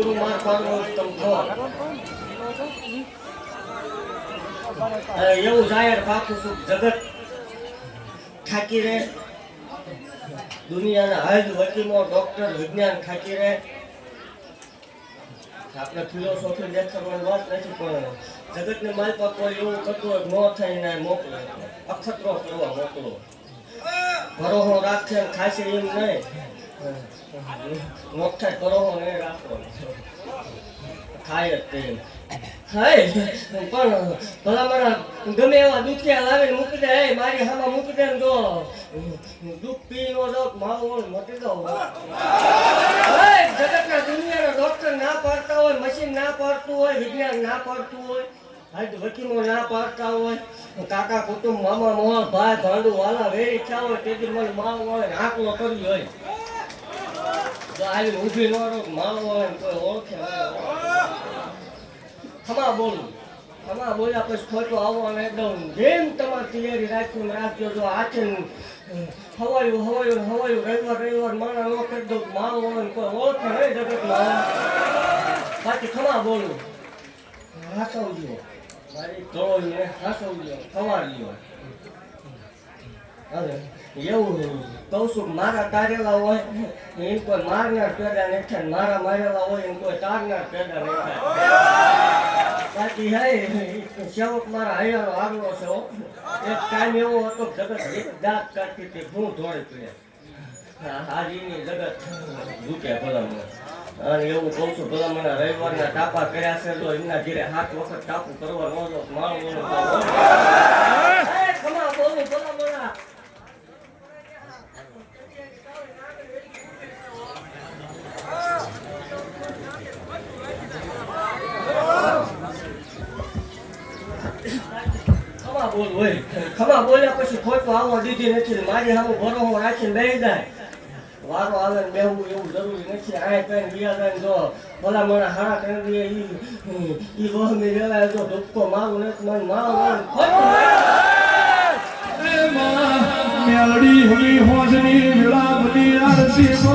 પૂરું માર પાડવું થવા. એવું જાહેર પાકું છું જગત ખાકી રહે દુનિયાના હજ વકીલો ડોક્ટર વિજ્ઞાન ખાકી રહે આપણે ફિલોસોફી લેખકવાની વાત નથી, પણ જગતને માલપા કોઈ એવું કરતું ન થાય ને મોકલે. અખતરો કરવા મોકલો. ભરોહો રાખે ખાશે એમ નહીં. મોક્ષા ભરોહો નહીં રાખો ખાય જ તે ખાય પણ ભલા મારા ગમે એવા દુખિયા લાવીને મૂકી દે "એ, મારી હામાં મૂકી દે ને તો દુઃખ પી નો દો માવો મટી દો જગતના દુનિયાના ડોક્ટર ના પાડતા હોય મશીન ના પાડતું હોય વિજ્ઞાન ના પાડતું હોય હાલ વકીલો ના પાડતા હોય કાકા કુટુંબ મામા મોહન ભાઈ ભાંડુ વાલા વેરી હોય તેથી મને માવો હોય ને આકલો કરી હોય. આવી ઊભી ન રહો હોય ને કોઈ ઓળખે. ખમા બોલું. ખમા બોલ્યા પછી ખોટું આવવાનું એકદમ જેમ તમારી તૈયારી રાખીને રાખજો જો આખે હવાયું હવાયું હવાયું, રવિવાર રવિવાર માણા ન કરી દઉં હોય ને કોઈ ઓળખે નહીં જગતમાં. બાકી ખમા બોલું. હાસવજો મારી તળોઈને હાસવજો ખવાડજો હવે એવું કહું છું, મારા તારેલા હોય એને કોઈ મારનાર પેદા નહીં થાય મારા મારેલા હોય એને કોઈ તારનાર પેદા નહીં થાય બાકી હે સેવક મારા હૈયાનો આગલો છે. એક ટાઈમ એવો હતો જગત દાંત કાઢતી હતી હું ધોળી પડે. હાજીની જગત દુખે ભલામણ. અને એવું કહું છું ભલામણ રવિવારના ટાપા કર્યા છે, તો એમના ઘેરે હાથ વખત ટાપુ કરવા ન માણસ ખમા બોલું ભલામણ ખમા બોલ હોય. ખમા બોલ્યા પછી ખોટું આવો દીધી નથી મારી સામે ભરોહો રાખીને બે જાય. વારો આવે ને બેહવું એવું જરૂરી નથી. આ કઈ ગયા કઈ જો, ભલા મને હારા કરી દે ઈ ઈ વહમી રેવાય જો ધક્કો મારું ને મને મારો મારું ખોટું મેલડી હમી હોજની વિલાપની આરતી કો